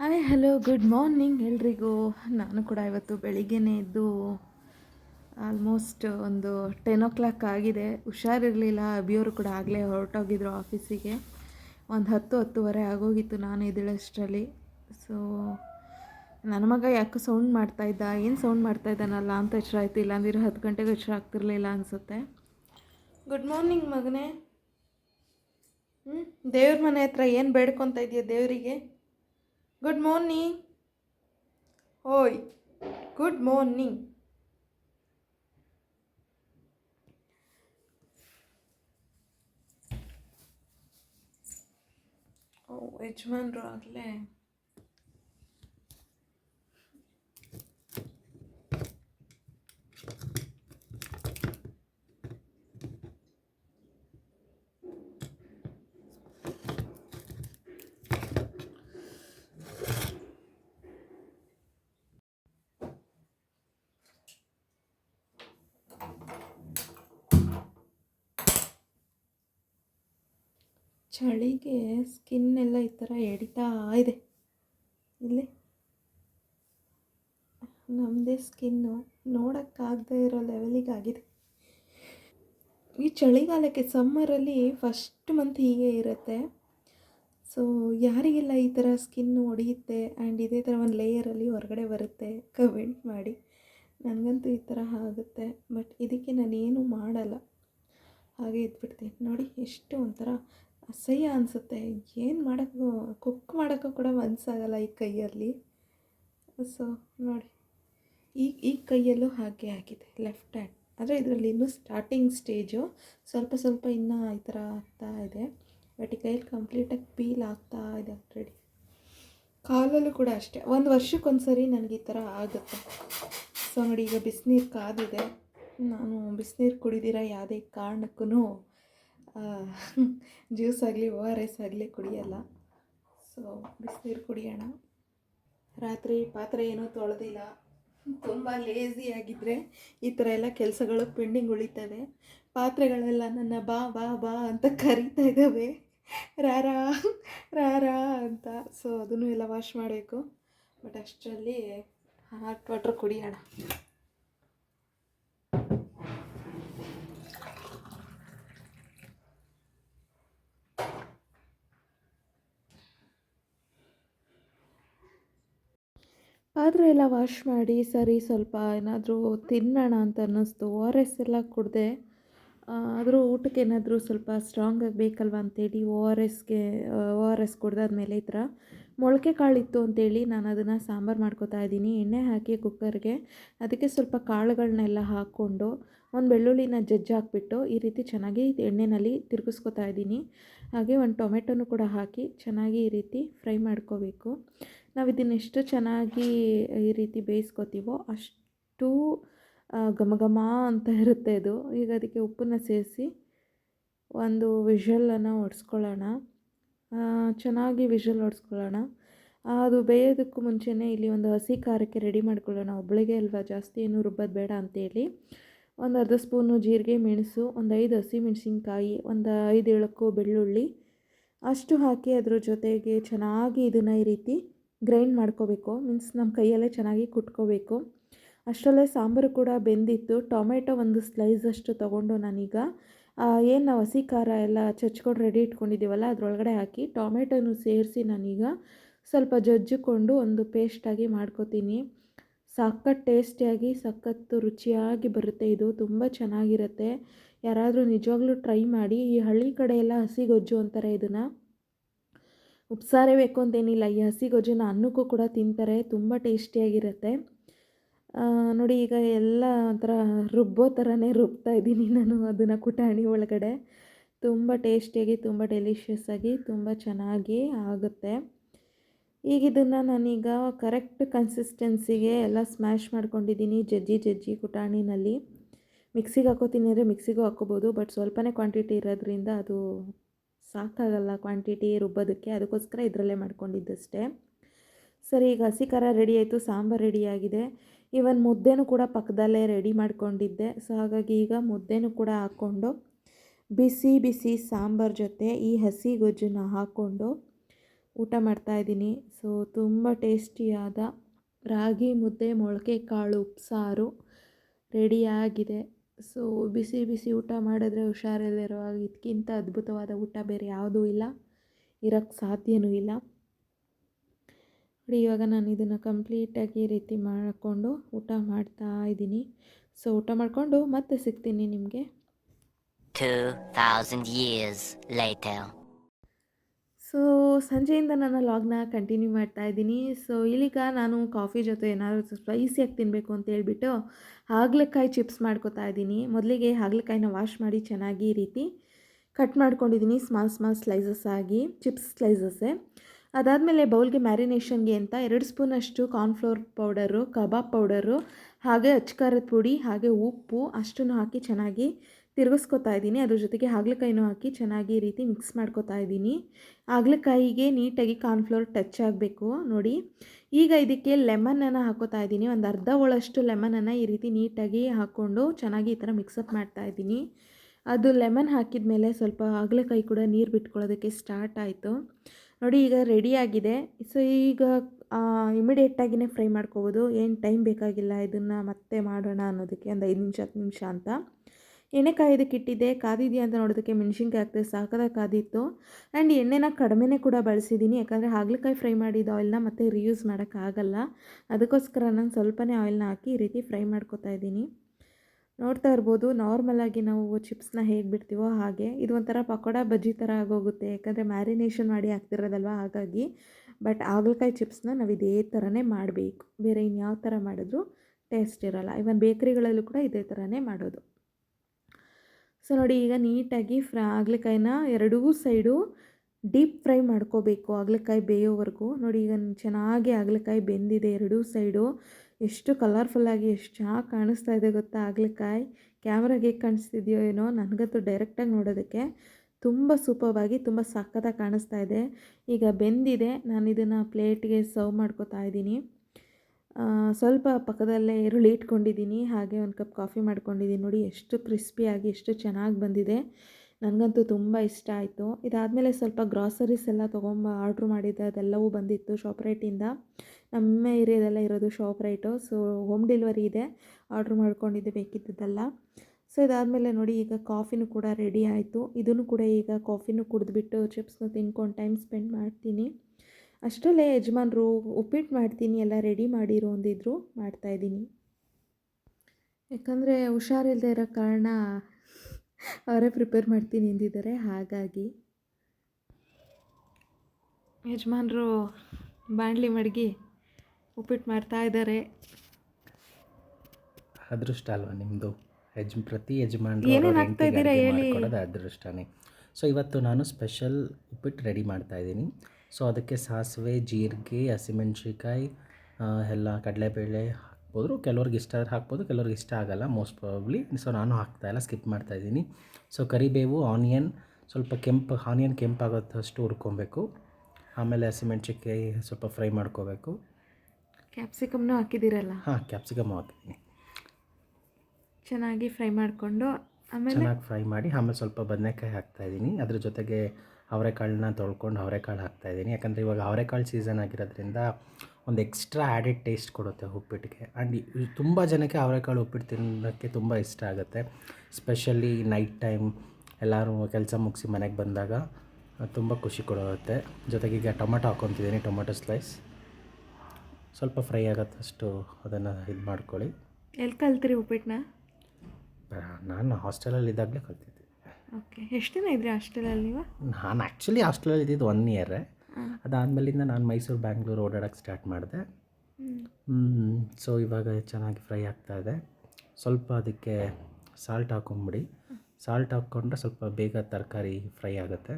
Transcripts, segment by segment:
Hi hello good morning ಎಲ್ರಿಗೂ. ನಾನು ಕೂಡ ಇವತ್ತು ಬೆಳಿಗ್ಗೆನೇ ಎದ್ದು ಆಲ್ಮೋಸ್ಟ್ ಒಂದು ಟೆನ್ ಓ ಕ್ಲಾಕ್ ಆಗಿದೆ. ಹುಷಾರಿರಲಿಲ್ಲ, ಅಭಿಯವರು ಕೂಡ ಆಗಲೇ ಹೊರಟೋಗಿದ್ರು ಆಫೀಸಿಗೆ ಒಂದು ಹತ್ತು, ಹತ್ತುವರೆ ಆಗೋಗಿತ್ತು ನಾನು ಎದ್ದೇಳಷ್ಟರಲ್ಲಿ. ಸೊ ನನ್ನ ಮಗ ಯಾಕೋ ಸೌಂಡ್ ಮಾಡ್ತಾಯಿದ್ದ ಏನು ಸೌಂಡ್ ಮಾಡ್ತಾ ಇದ್ದಾನಲ್ಲ ಅಂತ ಎಚ್ಚರ ಆಯಿತು ಇಲ್ಲಾಂದ್ರೆ ಹತ್ತು ಗಂಟೆಗೆ ಎಚ್ಚರ ಆಗ್ತಿರ್ಲಿಲ್ಲ ಅನಿಸುತ್ತೆ. ಗುಡ್ ಮಾರ್ನಿಂಗ್ ಮಗನೇ. ಹ್ಞೂ ದೇವ್ರ ಮನೆ ಹತ್ರ ಏನು ಬೇಡ್ಕೊತಾ ಇದೆಯಾ ದೇವರಿಗೆ? ಗುಡ್ ಮಾರ್ನಿಂಗ್ ಓಯ್ ಗುಡ್ ಮಾರ್ನಿಂಗ್ ಓ ಯಜಮಾನ್ರು ಆಗಲೇ ಚಳಿಗೆ ಸ್ಕಿನ್ ಎಲ್ಲ ಈ ಥರ ಎಡಿತಾ ಇದೆ. ಇಲ್ಲಿ ನಮ್ಮದೇ ಸ್ಕಿನ್ನು ನೋಡೋಕ್ಕಾಗದೇ ಇರೋ ಲೆವೆಲಿಗೆ ಆಗಿದೆ ಈ ಚಳಿಗಾಲಕ್ಕೆ ಸಮ್ಮರಲ್ಲಿ ಫಸ್ಟ್ ಮಂತ್ ಹೀಗೆ ಇರುತ್ತೆ. ಸೊ ಯಾರಿಗೆಲ್ಲ ಈ ಥರ ಸ್ಕಿನ್ನು ಒಡೆಯುತ್ತೆ ಆ್ಯಂಡ್ ಇದೇ ಥರ ಒಂದು ಲೇಯರಲ್ಲಿ ಹೊರಗಡೆ ಬರುತ್ತೆ ಕಮೆಂಟ್ ಮಾಡಿ. ನನಗಂತೂ ಈ ಥರ ಆಗುತ್ತೆ ಬಟ್ ಇದಕ್ಕೆ ನಾನೇನು ಮಾಡಲ್ಲ. ಹಾಗೆ ಇದ್ಬಿಡ್ತೀನಿ. ನೋಡಿ, ಎಷ್ಟು ಒಂಥರ ಅಸಹ್ಯ ಅನಿಸುತ್ತೆ. ಏನು ಮಾಡೋಕ್ಕೂ, ಕುಕ್ ಮಾಡೋಕ್ಕೂ ಕೂಡ ಮನಸ್ಸಾಗಲ್ಲ ಈ ಕೈಯಲ್ಲಿ. ಸೊ ನೋಡಿ. ಈ ಈ ಕೈಯಲ್ಲೂ ಹಾಗೆ ಆಗಿದೆ ಲೆಫ್ಟ್ ಹ್ಯಾಂಡ್ ಆದರೆ ಇದರಲ್ಲಿ ಇನ್ನೂ ಸ್ಟಾರ್ಟಿಂಗ್ ಸ್ಟೇಜು ಸ್ವಲ್ಪ ಸ್ವಲ್ಪ ಇನ್ನೂ ಈ ಥರ ಆಗ್ತಾ ಇದೆ. ಬಟ್ ಈ ಕೈಯಲ್ಲಿ ಕಂಪ್ಲೀಟಾಗಿ ಪೀಲ್ ಆಗ್ತಾ ಇದೆ ಆಲ್ರೆಡಿ ಕಾಲಲ್ಲೂ ಕೂಡ ಅಷ್ಟೇ. ಒಂದು ವರ್ಷಕ್ಕೊಂದ್ಸರಿ ನನಗೆ ಈ ಥರ ಆಗುತ್ತೆ. ಸೊ ನೋಡಿ, ಈಗ ಬಿಸಿನೀರು ಕಾದಿದೆ. ನಾನು ಬಿಸಿನೀರು ಕುಡಿದಿರ ಯಾವುದೇ ಕಾರಣಕ್ಕೂ ಜ್ಯೂಸ್ ಆಗಲಿ, ಓ ಆರ್ ಎಸ್ ಆಗಲಿ ಕುಡಿಯೋಲ್ಲ. ಸೊ ಬಿಸಿನೀರು ಕುಡಿಯೋಣ. ರಾತ್ರಿ ಪಾತ್ರೆ ಏನೂ ತೊಳೆದಿಲ್ಲ. ತುಂಬ ಲೇಸಿ ಆಗಿದ್ದರೆ ಈ ಥರ ಎಲ್ಲ ಕೆಲಸಗಳು ಪೆಂಡಿಂಗ್ ಉಳಿತವೆ. ಪಾತ್ರೆಗಳೆಲ್ಲ ನನ್ನ ಬಾ ಬಾ ಬಾ ಅಂತ ಕರೀತಾ ಇದ್ದಾವೆ. ರಾರಾ ರಾರಾ ಅಂತ. ಸೊ ಅದನ್ನು ಎಲ್ಲ ವಾಶ್ ಮಾಡಬೇಕು. ಬಟ್ ಅಷ್ಟರಲ್ಲಿ ಹಾಟ್ ವಾಟ್ರ್ ಕುಡಿಯೋಣ. ಪಾತ್ರೆ ಎಲ್ಲ ವಾಶ್ ಮಾಡಿ ಸರಿ ಸ್ವಲ್ಪ ಏನಾದರೂ ತಿನ್ನೋಣ ಅಂತ ಅನ್ನಿಸ್ತು. ಆರ್ ಎಸ್ ಎಲ್ಲ ಕುಡಿದೆ. ಆದರೂ ಊಟಕ್ಕೆ ಏನಾದರೂ ಸ್ವಲ್ಪ ಸ್ಟ್ರಾಂಗ್ ಆಗಬೇಕಲ್ವ ಅಂತೇಳಿ ಓ ಆರ್ ಎಸ್ಗೆ ಓ ಆರ್ ಎಸ್ ಕುಡ್ದಾದ್ಮೇಲೆ ಈ ಥರ ಮೊಳಕೆ ಕಾಳಿತ್ತು ಅಂತೇಳಿ ನಾನು ಅದನ್ನು ಸಾಂಬಾರು ಮಾಡ್ಕೋತಾ ಇದ್ದೀನಿ. ಎಣ್ಣೆ ಹಾಕಿ ಕುಕ್ಕರ್ಗೆ. ಅದಕ್ಕೆ ಸ್ವಲ್ಪ ಕಾಳುಗಳನ್ನೆಲ್ಲ ಹಾಕ್ಕೊಂಡು ಒಂದು ಬೆಳ್ಳುಳ್ಳಿನ ಜಜ್ಜಿ ಹಾಕ್ಬಿಟ್ಟು ಈ ರೀತಿ ಚೆನ್ನಾಗಿ ಎಣ್ಣೆಯಲ್ಲಿ ತಿರುಗಿಸ್ಕೊತಾ ಇದ್ದೀನಿ. ಹಾಗೆ ಒಂದು ಟೊಮೆಟೊನು ಕೂಡ ಹಾಕಿ ಚೆನ್ನಾಗಿ ಈ ರೀತಿ ಫ್ರೈ ಮಾಡ್ಕೋಬೇಕು. ನಾವು ಇದನ್ನು ಎಷ್ಟು ಚೆನ್ನಾಗಿ ಈ ರೀತಿ ಬೇಯಿಸ್ಕೊತೀವೋ ಅಷ್ಟು ಘಮ ಘಮ ಅಂತ ಇರುತ್ತೆ ಇದು. ಈಗ ಅದಕ್ಕೆ ಉಪ್ಪನ್ನು ಸೇರಿಸಿ ಒಂದು ವಿಷಲನ್ನು ಹೊಡ್ಸ್ಕೊಳ್ಳೋಣ ಚೆನ್ನಾಗಿ ವಿಷಲ್ ಹೊಡ್ಸ್ಕೊಳ್ಳೋಣ ಅದು ಬೇಯೋದಕ್ಕೂ ಮುಂಚೆನೇ ಇಲ್ಲಿ ಒಂದು ಹಸಿ ಖಾರಕ್ಕೆ ರೆಡಿ ಮಾಡ್ಕೊಳ್ಳೋಣ. ಒಬ್ಬಳಿಗೆ ಅಲ್ವಾ ಜಾಸ್ತಿ ಏನು ರುಬ್ಬೋದು ಬೇಡ ಅಂತೇಳಿ. ಒಂದು ಅರ್ಧ ಸ್ಪೂನು ಜೀರಿಗೆ, ಮೆಣಸು, ಒಂದು ಐದು ಹಸಿ ಮೆಣಸಿನ್ಕಾಯಿ, ಒಂದು ಐದು ಏಳಕ್ಕೂ ಬೆಳ್ಳುಳ್ಳಿ. ಅಷ್ಟು ಹಾಕಿ ಅದ್ರ ಜೊತೆಗೆ ಚೆನ್ನಾಗಿ ಇದನ್ನು ಈ ರೀತಿ ಗ್ರೈಂಡ್ ಮಾಡ್ಕೋಬೇಕು. ಮೀನ್ಸ್ ನಮ್ಮ ಕೈಯಲ್ಲೇ ಚೆನ್ನಾಗಿ ಕುಟ್ಕೋಬೇಕು. ಅಷ್ಟರಲ್ಲೇ ಸಾಂಬಾರು ಕೂಡ ಬೆಂದಿತ್ತು. ಟೊಮೆಟೊ ಒಂದು ಸ್ಲೈಸ್ ಅಷ್ಟು ತೊಗೊಂಡು ನಾನೀಗ ಏನು ನಾವು ಹಸಿ ಖಾರ ಎಲ್ಲ ಚಚ್ಕೊಂಡು ರೆಡಿ ಇಟ್ಕೊಂಡಿದ್ದೀವಲ್ಲ ಅದರೊಳಗಡೆ ಹಾಕಿ ಟೊಮೆಟೊನು ಸೇರಿಸಿ ನಾನೀಗ ಸ್ವಲ್ಪ ಜಜ್ಜಿಕೊಂಡು ಒಂದು ಪೇಸ್ಟಾಗಿ ಮಾಡ್ಕೋತೀನಿ. ಸಖತ್ ಟೇಸ್ಟಿಯಾಗಿ ಸಖತ್ತು ರುಚಿಯಾಗಿ ಬರುತ್ತೆ ಇದು. ತುಂಬ ಚೆನ್ನಾಗಿರುತ್ತೆ. ಯಾರಾದರೂ ನಿಜವಾಗ್ಲೂ ಟ್ರೈ ಮಾಡಿ. ಈ ಹಳ್ಳಿ ಕಡೆ ಎಲ್ಲ ಹಸಿ ಗೊಜ್ಜು ಅಂತಾರೆ ಇದನ್ನು. ಉಪ್ಸಾರೇ ಬೇಕು ಅಂತೇನಿಲ್ಲ ಈ ಹಸಿ ಗೊಜ್ಜಿನ ಅನ್ನಕ್ಕೂ ಕೂಡ ತಿಂತಾರೆ. ತುಂಬ ಟೇಸ್ಟಿಯಾಗಿರುತ್ತೆ. ನೋಡಿ ಈಗ ಎಲ್ಲ ಒಂಥರ ರುಬ್ಬೋ ಥರನೇ ರುಬ್ತಾ ಇದ್ದೀನಿ ನಾನು ಅದನ್ನು ಕುಟಾಣಿ ಒಳಗಡೆ. ತುಂಬ ಟೇಸ್ಟಿಯಾಗಿ, ತುಂಬ ಡೆಲಿಷಿಯಸ್ ಆಗಿ, ತುಂಬ ಚೆನ್ನಾಗಿ ಆಗುತ್ತೆ. ಈಗ ಇದನ್ನು ನಾನೀಗ ಕರೆಕ್ಟ್ ಕನ್ಸಿಸ್ಟೆನ್ಸಿಗೆ ಎಲ್ಲ ಸ್ಮ್ಯಾಶ್ ಮಾಡ್ಕೊಂಡಿದ್ದೀನಿ ಜಜ್ಜಿ ಜಜ್ಜಿ ಕುಟಾಣಿನಲ್ಲಿ. ಮಿಕ್ಸಿಗೆ ಹಾಕೋತೀನಿ ಅಂದರೆ ಮಿಕ್ಸಿಗೂ ಹಾಕೋಬೋದು ಬಟ್ ಸ್ವಲ್ಪನೇ ಕ್ವಾಂಟಿಟಿ ಇರೋದ್ರಿಂದ ಅದು ಸಾಕಾಗಲ್ಲ ಕ್ವಾಂಟಿಟಿ ರುಬ್ಬೋದಕ್ಕೆ. ಅದಕ್ಕೋಸ್ಕರ ಇದರಲ್ಲೇ ಮಾಡ್ಕೊಂಡಿದ್ದಷ್ಟೇ. ಸರಿ, ಈಗ ಹಸಿ ಖಾರ ರೆಡಿ ಆಯಿತು, ಸಾಂಬಾರು ರೆಡಿಯಾಗಿದೆ ಇವನ್ ಮುದ್ದೆನೂ ಕೂಡ ಪಕ್ಕದಲ್ಲೇ ರೆಡಿ ಮಾಡ್ಕೊಂಡಿದ್ದೆ. ಸೊ ಹಾಗಾಗಿ ಈಗ ಮುದ್ದೆನೂ ಕೂಡ ಹಾಕ್ಕೊಂಡು ಬಿಸಿ ಬಿಸಿ ಸಾಂಬಾರು ಜೊತೆ ಈ ಹಸಿ ಗೊಜ್ಜನ್ನು ಹಾಕ್ಕೊಂಡು ಊಟ ಮಾಡ್ತಾಯಿದ್ದೀನಿ ಸೊ ತುಂಬ ಟೇಸ್ಟಿಯಾದ ರಾಗಿ ಮುದ್ದೆ ಮೊಳಕೆ ಕಾಳು ಉಪ್ಸಾರು ರೆಡಿಯಾಗಿದೆ ಸೊ ಬಿಸಿ ಬಿಸಿ ಊಟ ಮಾಡಿದ್ರೆ ಹುಷಾರಿಲ್ಲದಿರುವಾಗ ಇದಕ್ಕಿಂತ ಅದ್ಭುತವಾದ ಊಟ ಬೇರೆ ಯಾವುದೂ ಇಲ್ಲ. ಇರೋಕ್ಕೆ ಸಾಧ್ಯವೂ ಇಲ್ಲ. ನೋಡಿ ಇವಾಗ ನಾನು ಇದನ್ನು ಕಂಪ್ಲೀಟಾಗಿ ಈ ರೀತಿ ಮಾಡಿಕೊಂಡು ಊಟ ಮಾಡ್ತಾ ಇದ್ದೀನಿ. ಸೊ ಊಟ ಮಾಡಿಕೊಂಡು ಮತ್ತೆ ಸಿಗ್ತೀನಿ ನಿಮಗೆ. 2,000 years later. ಸೊ ಸಂಜೆಯಿಂದ ನನ್ನ ಲಾಗ್ನ ಕಂಟಿನ್ಯೂ ಮಾಡ್ತಾ ಇದ್ದೀನಿ. ಸೊ, ಇಲ್ಲಿಗ ನಾನು ಕಾಫಿ ಜೊತೆ ಏನಾದರೂ ಸ್ಪೈಸಿಯಾಗಿ ತಿನ್ನಬೇಕು ಅಂತ ಹೇಳ್ಬಿಟ್ಟು ಹಾಗಲಕಾಯಿ ಚಿಪ್ಸ್ ಮಾಡ್ಕೋತಾ ಇದ್ದೀನಿ. ಮೊದಲಿಗೆ ಹಾಗಲಕಾಯಿನ ವಾಶ್ ಮಾಡಿ ಚೆನ್ನಾಗಿ ರೀತಿ ಕಟ್ ಮಾಡ್ಕೊಂಡಿದ್ದೀನಿ ಸ್ಮಾಲ್ ಸ್ಮಾಲ್ ಸ್ಲೈಸಸ್ ಆಗಿ, ಚಿಪ್ಸ್ ಸ್ಲೈಸಸ್ಸೇ ಅದಾದಮೇಲೆ ಬೌಲ್ಗೆ ಮ್ಯಾರಿನೇಷನ್ಗೆ ಅಂತ ಎರಡು ಸ್ಪೂನಷ್ಟು ಕಾರ್ನ್ಫ್ಲೋರ್ ಪೌಡರು, ಕಬಾಬ್ ಪೌಡರು, ಹಾಗೆ ಅಚ್ಕಾರದ ಪುಡಿ, ಹಾಗೆ ಉಪ್ಪು, ಅಷ್ಟನ್ನು ಹಾಕಿ ಚೆನ್ನಾಗಿ ತಿರುಗಿಸ್ಕೊತಾ ಇದ್ದೀನಿ. ಅದ್ರ ಜೊತೆಗೆ ಹಾಗಲಕಾಯಿನೂ ಹಾಕಿ ಚೆನ್ನಾಗಿ ಈ ರೀತಿ ಮಿಕ್ಸ್ ಮಾಡ್ಕೊತಾ ಇದ್ದೀನಿ. ಹಾಗಲಕಾಯಿಗೆ ನೀಟಾಗಿ ಕಾರ್ನ್ಫ್ಲೋರ್ ಟಚ್ ಆಗಬೇಕು. ನೋಡಿ, ಈಗ ಇದಕ್ಕೆ ಲೆಮನನ್ನು ಹಾಕೋತಾ ಇದ್ದೀನಿ. ಒಂದು ಅರ್ಧ ಒಳಷ್ಟು ಲೆಮನನ್ನು ಈ ರೀತಿ ನೀಟಾಗಿ ಹಾಕ್ಕೊಂಡು ಚೆನ್ನಾಗಿ ಈ ಥರ ಮಿಕ್ಸಪ್ ಮಾಡ್ತಾ ಇದ್ದೀನಿ. ಅದು ಲೆಮನ್ ಹಾಕಿದ ಮೇಲೆ ಸ್ವಲ್ಪ ಹಾಗಲಕಾಯಿ ಕೂಡ ನೀರು ಬಿಟ್ಕೊಳ್ಳೋದಕ್ಕೆ ಸ್ಟಾರ್ಟ್ ಆಯಿತು. ನೋಡಿ, ಈಗ ರೆಡಿಯಾಗಿದೆ ಸೊ, ಈಗ ಇಮಿಡಿಯೇಟಾಗಿನೇ ಫ್ರೈ ಮಾಡ್ಕೋಬೋದು. ಏನು ಟೈಮ್ ಬೇಕಾಗಿಲ್ಲ ಇದನ್ನು ಮತ್ತೆ ಮಾಡೋಣ ಅನ್ನೋದಕ್ಕೆ ಒಂದು ಐದು ನಿಮಿಷ ಹತ್ತು ನಿಮಿಷ ಅಂತ. ಎಣ್ಣೆ ಕಾಯೋದಕ್ಕೆ ಇಟ್ಟಿದ್ದೆ ಕಾದಿದೆಯಾ ಅಂತ ನೋಡೋದಕ್ಕೆ ಮೆಣಸಿನ್ಕಾಯಿ ಹಾಕಿದೆ ಸಾಕಾದಾಗ ಕಾದಿತ್ತು. ಆ್ಯಂಡ್ ಎಣ್ಣೆನ ಕಡಿಮೆನೇ ಕೂಡ ಬಳಸಿದ್ದೀನಿ ಯಾಕಂದರೆ ಹಾಗಲಕಾಯಿ ಫ್ರೈ ಮಾಡಿದ ಆಯಿಲ್ನ ಮತ್ತೆ ರಿಯೂಸ್ ಮಾಡೋಕ್ಕಾಗಲ್ಲ ಅದಕ್ಕೋಸ್ಕರ ನಾನು ಸ್ವಲ್ಪನೇ ಆಯಿಲ್ನ ಹಾಕಿ ಈ ರೀತಿ ಫ್ರೈ ಮಾಡ್ಕೊತಾ ಇದ್ದೀನಿ. ನೋಡ್ತಾ ಇರ್ಬೋದು ನಾರ್ಮಲಾಗಿ ನಾವು ಚಿಪ್ಸ್ನ ಹೇಗೆ ಬಿಡ್ತೀವೋ ಹಾಗೆ. ಇದು ಒಂಥರ ಪಕೋಡ ಬಜ್ಜಿ ಥರ ಆಗೋಗುತ್ತೆ, ಯಾಕಂದರೆ ಮ್ಯಾರಿನೇಷನ್ ಮಾಡಿ ಹಾಕ್ತಿರೋದಲ್ವ ಹಾಗಾಗಿ. ಬಟ್ ಹಾಗಲಕಾಯಿ ಚಿಪ್ಸ್ನ ನಾವು ಇದೇ ಥರನೇ ಮಾಡಬೇಕು. ಬೇರೆ ಇನ್ಯಾವ ಥರ ಮಾಡಿದ್ರು ಟೇಸ್ಟ್ ಇರೋಲ್ಲ. ಇವನ್ ಬೇಕ್ರಿಗಳಲ್ಲೂ ಕೂಡ ಇದೇ ಥರನೇ ಮಾಡೋದು. ಸೊ ನೋಡಿ, ಈಗ ನೀಟಾಗಿ ಫ್ರಾ ಹಾಗಲಕಾಯಿನ ಎರಡೂ ಸೈಡು ಡೀಪ್ ಫ್ರೈ ಮಾಡ್ಕೋಬೇಕು ಹಾಗಲಕಾಯಿ ಬೇಯೋವರೆಗೂ. ನೋಡಿ, ಈಗ ಚೆನ್ನಾಗಿ ಹಾಗಲಕಾಯಿ ಬೆಂದಿದೆ ಎರಡೂ ಸೈಡು. ಎಷ್ಟು ಕಲರ್ಫುಲ್ಲಾಗಿ, ಎಷ್ಟು ಚೆನ್ನಾಗಿ ಕಾಣಿಸ್ತಾ ಇದೆ ಗೊತ್ತಾ ಹಾಗಲಕಾಯಿ ಕ್ಯಾಮ್ರಾಗೆ ಹೇಗೆ ಕಾಣಿಸ್ತಿದೆಯೋ ಏನೋ, ನನಗಂತೂ ಡೈರೆಕ್ಟಾಗಿ ನೋಡೋದಕ್ಕೆ ತುಂಬ ಸೂಪರ್ವಾಗಿ, ತುಂಬ ಸಖತ್ತಾಗಿ ಕಾಣಿಸ್ತಾ ಇದೆ. ಈಗ ಬೆಂದಿದೆ ನಾನು ಇದನ್ನು ಪ್ಲೇಟ್ಗೆ ಸರ್ವ್ ಮಾಡ್ಕೋತಾ ಇದ್ದೀನಿ. ಸ್ವಲ್ಪ ಪಕ್ಕದಲ್ಲೇ ಈರುಳ್ಳಿ ಇಟ್ಕೊಂಡಿದ್ದೀನಿ, ಹಾಗೆ ಒಂದು ಕಪ್ ಕಾಫಿ ಮಾಡ್ಕೊಂಡಿದ್ದೀನಿ. ನೋಡಿ, ಎಷ್ಟು ಕ್ರಿಸ್ಪಿಯಾಗಿ ಎಷ್ಟು ಚೆನ್ನಾಗಿ ಬಂದಿದೆ. ನನಗಂತೂ ತುಂಬ ಇಷ್ಟ ಆಯಿತು. ಇದಾದಮೇಲೆ ಸ್ವಲ್ಪ ಗ್ರಾಸರೀಸ್ ಎಲ್ಲ ತೊಗೊಂಬ ಆರ್ಡ್ರ್ ಮಾಡಿದ್ದೆ, ಅದೆಲ್ಲವೂ ಬಂದಿತ್ತು ಶಾಪ್ ರೈಟಿಂದ ನಮ್ಮ ಏರಿಯಾದಲ್ಲೇ ಇರೋದು shop right so home delivery ಇದೆ. ಆರ್ಡ್ರ್ ಮಾಡ್ಕೊಂಡಿದ್ದೆ, ಬೇಕಿದ್ದದ್ದೆಲ್ಲ. ಸೊ ಇದಾದಮೇಲೆ ನೋಡಿ, ಈಗ ಕಾಫಿನೂ ಕೂಡ ರೆಡಿ ಆಯಿತು. ಇದನ್ನು ಕೂಡ ಈಗ ಕಾಫಿನೂ ಕುಡಿದ್ಬಿಟ್ಟು ಚಿಪ್ಸ್ನ ತಿನ್ಕೊಂಡು ಟೈಮ್ ಸ್ಪೆಂಡ್ ಮಾಡ್ತೀನಿ. ಅಷ್ಟರಲ್ಲೇ ಯಜಮಾನ್ರು ಉಪ್ಪಿಟ್ಟು ಮಾಡ್ತೀನಿ ಎಲ್ಲ ರೆಡಿ ಮಾಡಿರೋ ಅಂದಿದ್ರು ಮಾಡ್ತಾಯಿದ್ದೀನಿ ಯಾಕಂದರೆ ಹುಷಾರಿಲ್ಲದೆ ಇರೋ ಕಾರಣ ಅವರೇ ಪ್ರಿಪೇರ್ ಮಾಡ್ತೀನಿ ಎಂದಿದ್ದಾರೆ ಹಾಗಾಗಿ. ಯಜಮಾನ್ರು ಬಾಣಲಿ ಮಡಗಿ ಉಪ್ಪಿಟ್ಟು ಮಾಡ್ತಾ ಇದ್ದಾರೆ. ಅದೃಷ್ಟ ಅಲ್ವಾ ನಿಮ್ಮದು ಯಜ್ ಪ್ರತಿ ಯಜಮಾನ್ರು ಏನೇನು ಹಾಕ್ತಾ ಇದ್ದೀರಾ ಹೇಳಿ? ಅದೃಷ್ಟನೇ. ಸೊ ಇವತ್ತು ನಾನು ಸ್ಪೆಷಲ್ ಉಪ್ಪಿಟ್ಟು ರೆಡಿ ಮಾಡ್ತಾ ಇದ್ದೀನಿ. ಸೊ ಅದಕ್ಕೆ ಸಾಸಿವೆ ಜೀರಿಗೆ ಹಸಿಮೆಣ್ಸಿಕಾಯಿ ಎಲ್ಲ ಕಡಲೆಬೇಳೆ ಹಾಕ್ಬೋದು. ಕೆಲವ್ರಿಗೆ ಇಷ್ಟ ಆದ್ರೆ ಹಾಕ್ಬೋದು ಕೆಲವ್ರಿಗೆ ಇಷ್ಟ ಆಗಲ್ಲ ಮೋಸ್ಟ್ ಪ್ರಾಬ್ಲಿ ಸೊ ನಾನು ಹಾಕ್ತಾ ಇಲ್ಲ ಸ್ಕಿಪ್ ಮಾಡ್ತಾ ಇದ್ದೀನಿ. ಸೊ ಕರಿಬೇವು ಆನಿಯನ್ ಸ್ವಲ್ಪ ಕೆಂಪು ಆನಿಯನ್ ಕೆಂಪಾಗೋದಷ್ಟು ಹುರ್ಕೊಬೇಕು. ಆಮೇಲೆ ಹಸಿಮೆಣ್ಸಿಕಾಯಿ ಸ್ವಲ್ಪ ಫ್ರೈ ಮಾಡ್ಕೋಬೇಕು. ಕ್ಯಾಪ್ಸಿಕಮ್ನೂ ಹಾಕಿದ್ದೀರಲ್ಲ? ಹಾಂ ಕ್ಯಾಪ್ಸಿಕಮ್ ಹಾಕಿದ್ದೀನಿ. ಚೆನ್ನಾಗಿ ಫ್ರೈ ಮಾಡಿಕೊಂಡು ಆಮೇಲೆ ಚೆನ್ನಾಗಿ ಫ್ರೈ ಮಾಡಿ ಆಮೇಲೆ ಸ್ವಲ್ಪ ಬದನೆಕಾಯಿ ಹಾಕ್ತಾಯಿದ್ದೀನಿ ಅದ್ರ ಜೊತೆಗೆ ಅವರೆಕಾಳನ್ನ ತೊಳ್ಕೊಂಡು ಅವರೆಕಾಳು ಹಾಕ್ತಾಯಿದ್ದೀನಿ. ಯಾಕಂದರೆ ಇವಾಗ ಅವರೆಕಾಳು ಸೀಸನ್ ಆಗಿರೋದ್ರಿಂದ ಒಂದು ಎಕ್ಸ್ಟ್ರಾ ಆ್ಯಡೆಡ್ ಟೇಸ್ಟ್ ಕೊಡುತ್ತೆ ಉಪ್ಪಿಟ್ಟಿಗೆ. ಆ್ಯಂಡ್ ತುಂಬ ಜನಕ್ಕೆ ಅವರೆಕಾಳು ಉಪ್ಪಿಟ್ಟು ತಿನ್ನೋಕ್ಕೆ ತುಂಬ ಇಷ್ಟ ಆಗುತ್ತೆ. ಸ್ಪೆಷಲಿ ನೈಟ್ ಟೈಮ್ ಎಲ್ಲರೂ ಕೆಲಸ ಮುಗಿಸಿ ಮನೆಗೆ ಬಂದಾಗ ತುಂಬ ಖುಷಿ ಕೊಡುತ್ತೆ. ಜೊತೆಗೆ ಈಗ ಟೊಮೆಟೊ ಹಾಕ್ಕೊತಿದ್ದೀನಿ ಟೊಮೆಟೊ ಸ್ಲೈಸ್ ಸ್ವಲ್ಪ ಫ್ರೈ ಆಗತ್ತಷ್ಟು ಅದನ್ನು ಇದು ಮಾಡ್ಕೊಳ್ಳಿ ಎಲ್ಲಿ ಕಲ್ತಿರಿ ಉಪ್ಪಿಟ್ಟನ್ನ ನಾನು ಹಾಸ್ಟೆಲಲ್ಲಿ ಇದ್ದಾಗಲೇ ಕಲ್ತಿದ್ದೆ. ಓಕೆ. ಎಷ್ಟು ದಿನ ಇದ್ರಿ ಹಾಸ್ಟೆಲಲ್ಲಿ ನೀವು? ನಾನು ಆ್ಯಕ್ಚುಲಿ ಹಾಸ್ಟೆಲಲ್ಲಿ ಇದ್ದಿದ್ದು ಒನ್ ಇಯರ್ ಅದಾದಮೇಲಿಂದ ನಾನು ಮೈಸೂರು ಬ್ಯಾಂಗ್ಳೂರು ಓಡಾಡೋಕ್ಕೆ ಸ್ಟಾರ್ಟ್ ಮಾಡಿದೆ. ಸೊ ಇವಾಗ ಚೆನ್ನಾಗಿ ಫ್ರೈ ಆಗ್ತಾ ಇದೆ. ಸ್ವಲ್ಪ ಅದಕ್ಕೆ ಸಾಲ್ಟ್ ಹಾಕೊಂಬಿಡಿ. ಸಾಲ್ಟ್ ಹಾಕ್ಕೊಂಡ್ರೆ ಸ್ವಲ್ಪ ಬೇಗ ತರಕಾರಿ ಫ್ರೈ ಆಗುತ್ತೆ.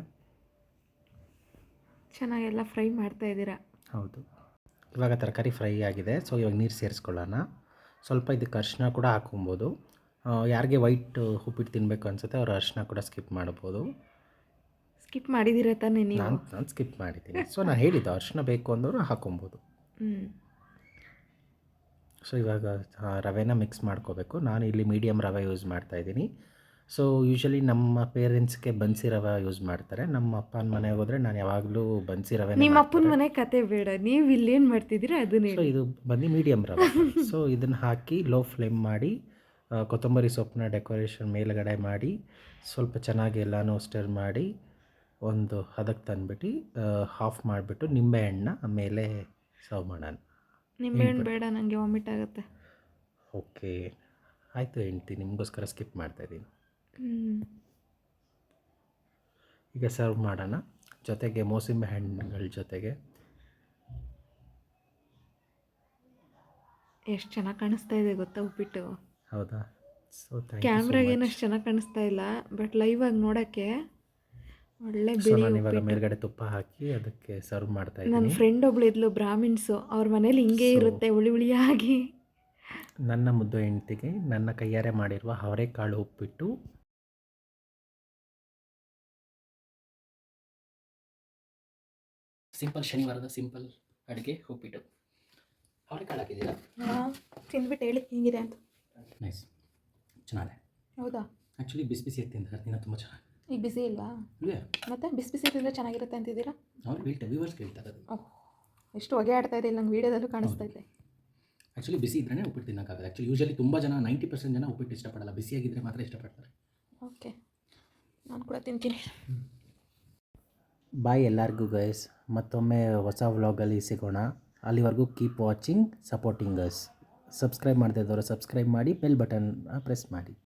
ಚೆನ್ನಾಗೆಲ್ಲ ಫ್ರೈ ಮಾಡ್ತಾ ಇದ್ದೀರಾ? ಹೌದು. ಇವಾಗ ತರಕಾರಿ ಫ್ರೈ ಆಗಿದೆ ಸೊ ಇವಾಗ ನೀರು ಸೇರಿಸ್ಕೊಳ್ಳೋಣ. ಸ್ವಲ್ಪ ಇದಕ್ಕೆ ಅರಿಶಿನ ಕೂಡ ಹಾಕೊಬೋದು. ಯಾರಿಗೆ ವೈಟ್ ಉಪ್ಪಿಟ್ಟು ತಿನ್ನಬೇಕು ಅನ್ಸುತ್ತೆ ಅವ್ರು ಅರ್ಶನ ಕೂಡ ಸ್ಕಿಪ್ ಮಾಡ್ಬೋದು. ಸ್ಕಿಪ್ ಮಾಡಿದಿರ ತಾನೇ ನೀವು? ನಾನು ನಾನು ಸ್ಕಿಪ್ ಮಾಡಿದ್ದೀನಿ. ಸೊ ನಾನು ಹೇಳಿದ್ದು ಅರ್ಶನ ಬೇಕು ಅಂದವರು ಹಾಕೊಬೋದು. ಸೊ ಇವಾಗ ರವೆನ ಮಿಕ್ಸ್ ಮಾಡ್ಕೋಬೇಕು. ನಾನು ಇಲ್ಲಿ ಮೀಡಿಯಮ್ ರವೆ ಯೂಸ್ ಮಾಡ್ತಾ ಇದ್ದೀನಿ. ಸೊ ಯೂಶಲಿ ನಮ್ಮ ಪೇರೆಂಟ್ಸ್ಗೆ ಬನ್ಸಿ ರವೆ ಯೂಸ್ ಮಾಡ್ತಾರೆ. ನಮ್ಮ ಅಪ್ಪನ ಮನೆಗೆ ಹೋದರೆ ನಾನು ಯಾವಾಗಲೂ ಬನ್ಸಿ ರವೆ ನಿಮ್ಮ ಅಪ್ಪನ ಮನೆ ಕತೆ ಬೇಡ. ನೀವು ಇಲ್ಲೇನು ಮಾಡ್ತಿದ್ದೀರಾ? ಅದನ್ನೇ ಇದು ಬಂದು ಮೀಡಿಯಮ್ ರವೆ. ಸೊ ಇದನ್ನು ಹಾಕಿ ಲೋ ಫ್ಲೇಮ್ ಮಾಡಿ ಕೊತ್ತಂಬರಿ ಸೊಪ್ಪನ್ನ ಡೆಕೋರೇಷನ್ ಮೇಲುಗಡೆ ಮಾಡಿ ಸ್ವಲ್ಪ ಚೆನ್ನಾಗಿ ಎಲ್ಲನೂ ಸ್ಟರ್ ಮಾಡಿ ಒಂದು ಹದಕ್ಕೆ ತಂದ್ಬಿಟ್ಟು ಹಾಫ್ ಮಾಡಿಬಿಟ್ಟು ನಿಂಬೆಹಣ್ಣು ಆಮೇಲೆ ಸರ್ವ್ ಮಾಡೋಣ. ನಿಂಬೆಹಣ್ಣು ಬೇಡ ನನಗೆ ವಾಮಿಟ್ ಆಗುತ್ತೆ. ಓಕೆ ಆಯಿತು ಹೆಂಡ್ತಿ ನಿಮಗೋಸ್ಕರ ಸ್ಕಿಪ್ ಮಾಡ್ತಾಯಿದ್ದೀನಿ ಈಗ ಸರ್ವ್ ಮಾಡೋಣ. ಜೊತೆಗೆ ಮೋಸಂಬಿ ಹಣ್ಣುಗಳ ಜೊತೆಗೆ. ಎಷ್ಟು ಚೆನ್ನಾಗಿ ಕಾಣಿಸ್ತಾ ಇದೆ ಗೊತ್ತಾ ಉಪ್ಪಿಟ್ಟು? ಹೌದಾ? ಸೊ ಥ್ಯಾಂಕ್ ಕ್ಯಾಮ್ರಾಗೇನು ಅಷ್ಟು ಚೆನ್ನಾಗಿ ಕಾಣಿಸ್ತಾ ಇಲ್ಲ ಬಟ್ ಲೈವ್ ಆಗಿ ನೋಡೋಕ್ಕೆ ಒಳ್ಳೆ ಬಿಳಿ ಇವಾಗ ಮೇಲ್ಗಡೆ ತುಪ್ಪ ಹಾಕಿ ಅದಕ್ಕೆ ಸರ್ವ್ ಮಾಡ್ತಾ ನನ್ನ ಫ್ರೆಂಡ್ ಒಬ್ಳು ಇದ್ಲು ಬ್ರಾಹ್ಮಿಣ್ಸು. ಅವ್ರ ಮನೇಲಿ ಹಿಂಗೆ ಇರುತ್ತೆ ಹುಳಿ ಹುಳಿಯಾಗಿ. ನನ್ನ ಮುದ್ದು ಹೆಂಡ್ತಿಗೆ ನನ್ನ ಕೈಯಾರೆ ಮಾಡಿರುವ ಅವರೆಕಾಳು ಉಪ್ಪಿಟ್ಟು. ಸಿಂಪಲ್ ಶನಿವಾರದ ಸಿಂಪಲ್ ಅಡುಗೆ ಉಪ್ಪಿಟ್ಟು. ಅವರೆಕಾಳು ಹಾಕಿದ್ದೀರಾ? ತಿಂದ್ಬಿಟ್ಟು ಹೇಳಿ ಹೇಗಿದೆ ಅಂತ. ನೈಸ್ ಚೆನ್ನಾಗಿದೆ. ಹೌದಾ? ಆ್ಯಕ್ಚುಲಿ ಬಿಸಿ ಬಿಸಿ ತಿಂತಾರೆ ದಿನ ತುಂಬ ಚೆನ್ನಾಗಿ. ಈಗ ಬಿಸಿ ಇಲ್ವಾ? ಮತ್ತೆ ಬಿಸಿ ಬಿಸಿ ತಿಂದರೆ ಚೆನ್ನಾಗಿರುತ್ತೆ ಅಂತಿದ್ದೀರಾ? ಅವ್ರು ಹೇಳ್ತಾರೆ ವ್ಯೂವರ್ಸ್ ಕೇಳ್ತಾರೆ ಅದು ಓಹ್ ಎಷ್ಟು ಹೊಗೆ ಆಡ್ತಾ ಇದೆ ನಂಗೆ ವೀಡಿಯೋದಲ್ಲೂ ಕಾಣಿಸ್ತಾ ಇದೆ. ಆ್ಯಕ್ಚುಲಿ ಬಿಸಿ ಇದ್ರೇ ಉಪ್ಪಿಟ್ಟು ತಿನ್ನೋಕ್ಕಾಗಲ್ಲ. ಆ್ಯಕ್ಚುಲಿ ಯೂಶಲಿ ತುಂಬ ಜನ ನೈಂಟಿ ಪರ್ಸೆಂಟ್ ಜನ ಉಪ್ಪಿಟ್ಟು ಇಷ್ಟಪಡಲ್ಲ. ಬಿಸಿಯಾಗಿದ್ದರೆ ಮಾತ್ರ ಇಷ್ಟಪಡ್ತಾರೆ. ಓಕೆ ನಾನು ಕೂಡ ತಿಂತೀನಿ. ಬಾಯ್ ಎಲ್ಲರಿಗೂ ಗೈಸ್ ಮತ್ತೊಮ್ಮೆ ಹೊಸ ವ್ಲಾಗಲ್ಲಿ ಸಿಗೋಣ. ಅಲ್ಲಿವರೆಗೂ keep watching supporting us subscribe ಮಾಡದೇ ಇದ್ದವರು ಸಬ್ಸ್ಕ್ರೈಬ್ ಮಾಡಿ ಬೆಲ್ ಬಟನ್ ಪ್ರೆಸ್ ಮಾಡಿ.